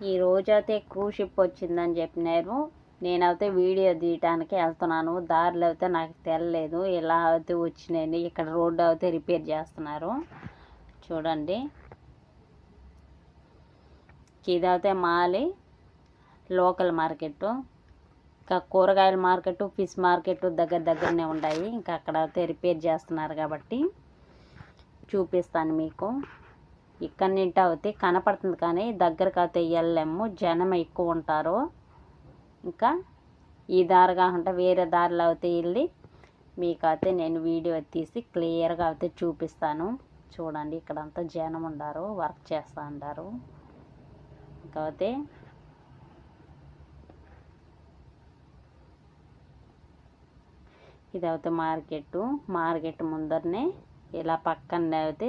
ఈ రోజైతే cruise ship వచ్చిందని చెప్పినారు. నేనైతే వీడియో తీయటానికి వెళ్తున్నాను. దారిలో అయితే నాకు తెలియలేదు ఇలా అయితే వచ్చినాయని ఇక్కడ రోడ్డు అయితే రిపేర్ చేస్తున్నారు. చూడండి. ఇదైతే మాలి లోకల్ మార్కెట్. ఇంకా కూరగాయల మార్కెట్ ఫిష్ మార్కెట్ దగ్గర దగ్గరనే ఉన్నాయి. ఇంకా అక్కడ అయితే రిపేర్ చేస్తున్నారు కాబట్టి చూపిస్తాను మీకు. ఇక్కడ నుండి అయితే కనపడుతుంది కానీ దగ్గరకు అయితే వెళ్ళలేము జనం ఎక్కువ ఉంటారు. ఇంకా ఈ దారి కాకుండా వేరే దారిలో అయితే వెళ్ళి మీకైతే నేను వీడియో తీసి క్లియర్గా అయితే చూపిస్తాను. చూడండి ఇక్కడంతా జనం ఉండారు వర్క్ చేస్తూ ఉంటారు ఇంకైతే ఇది అయితే మార్కెట్ మార్కెట్ ముందరనే ఇలా పక్కన అయితే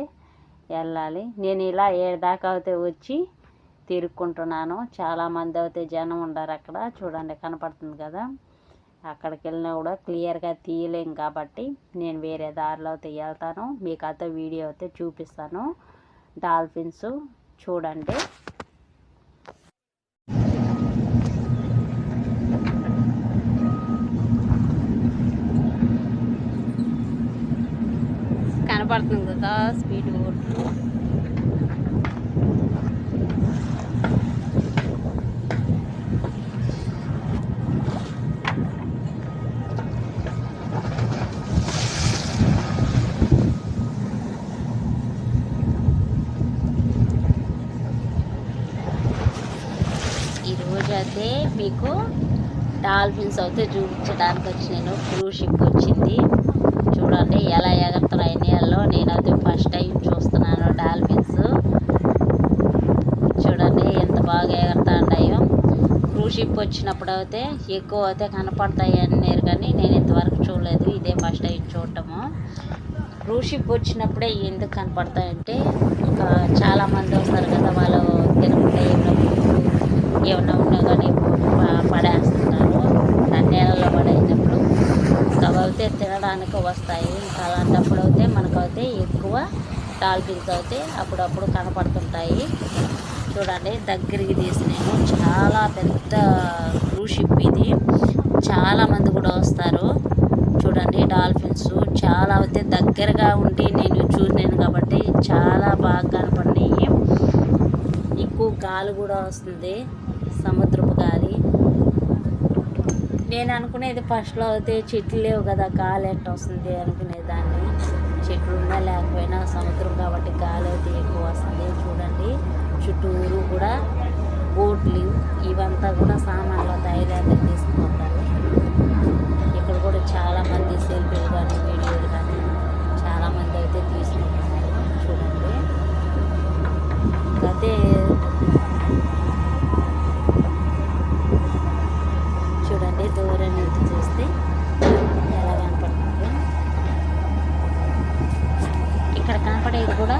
వెళ్ళాలి. నేను ఇలా ఏడాకా అయితే వచ్చి తిరుక్కుంటున్నాను. చాలామంది అయితే జనం ఉండరు అక్కడ. చూడండి కనపడుతుంది కదా. అక్కడికి వెళ్ళినా కూడా క్లియర్గా తీయలేం కాబట్టి నేను వేరే దారిలో అయితే వెళ్తాను. మీకు అయితే వీడియో అయితే చూపిస్తాను. డాల్ఫిన్స్ చూడండి. పడుతుంది కదా స్పీడ్ కొట్టు ఈరోజు అయితే మీకు డాల్ఫిన్స్ అయితే చూపించడానికి వచ్చినాను క్రూ షిప్ వచ్చింది చూడండి ఎలా ఎగరుతున్నాయి నీళ్ళలో నేనైతే ఫస్ట్ టైం చూస్తున్నాను డాల్ఫిన్స్ చూడండి ఎంత బాగా ఎగరుతా ఉన్నాయో క్రూజ్ షిప్ వచ్చినప్పుడు అయితే ఎక్కువ అయితే కనపడతాయి అన్నారు కానీ నేను ఇంతవరకు చూడలేదు. ఇదే ఫస్ట్ టైం చూడటము. క్రూజ్ షిప్ వచ్చినప్పుడే ఎందుకు కనపడతాయంటే ఇంకా చాలామంది వస్తారు కదా వాళ్ళు తిరుగుతే ఏమైనా ఏమైనా ఉన్నా కానీ పడేస్తున్నారు ఆ నీళ్ళలో పడేసినప్పుడు ఇంకా అయితే తినడానికి వస్తాయి. ఇంకా అలాంటప్పుడు అయితే మనకైతే ఎక్కువ డాల్ఫిన్స్ అయితే అప్పుడప్పుడు కనపడుతుంటాయి. చూడండి దగ్గరికి తీసినాను చాలా పెద్ద క్రూజ్ షిప్ ఇది. చాలామంది కూడా వస్తారు. చూడండి డాల్ఫిన్స్ చాలా అయితే దగ్గరగా ఉండి నేను చూసినాను కాబట్టి చాలా బాగా కనపడినాయి. ఎక్కువ గాలి కూడా వస్తుంది సముద్రపు గాలి. నేను అనుకునేది ఫస్ట్లో అయితే చెట్లు లేవు కదా గాలి ఎట్ట వస్తుంది అనుకునేదాన్ని. చెట్లు ఉన్నా లేకపోయినా సముద్రం కాబట్టి గాలి అయితే ఎక్కువ వస్తుంది చూడండి. చుట్టూరు కూడా బోట్లు ఇవంతా కూడా సామాన్లు ధైర్యాన్ని తీసుకుంటారు ఇక్కడ కూడా చాలామంది సెల్ఫీలు కానీ వీడియోలు కానీ చాలా మంది అయితే తీసుకుంటున్నారు చూడండి. అదే చూడండి దూరం నుంచి చూస్తే ఎలా కనపడుతుంది. ఇక్కడ కనపడేది కూడా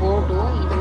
పెద్ద ఆ, బోటు ఇది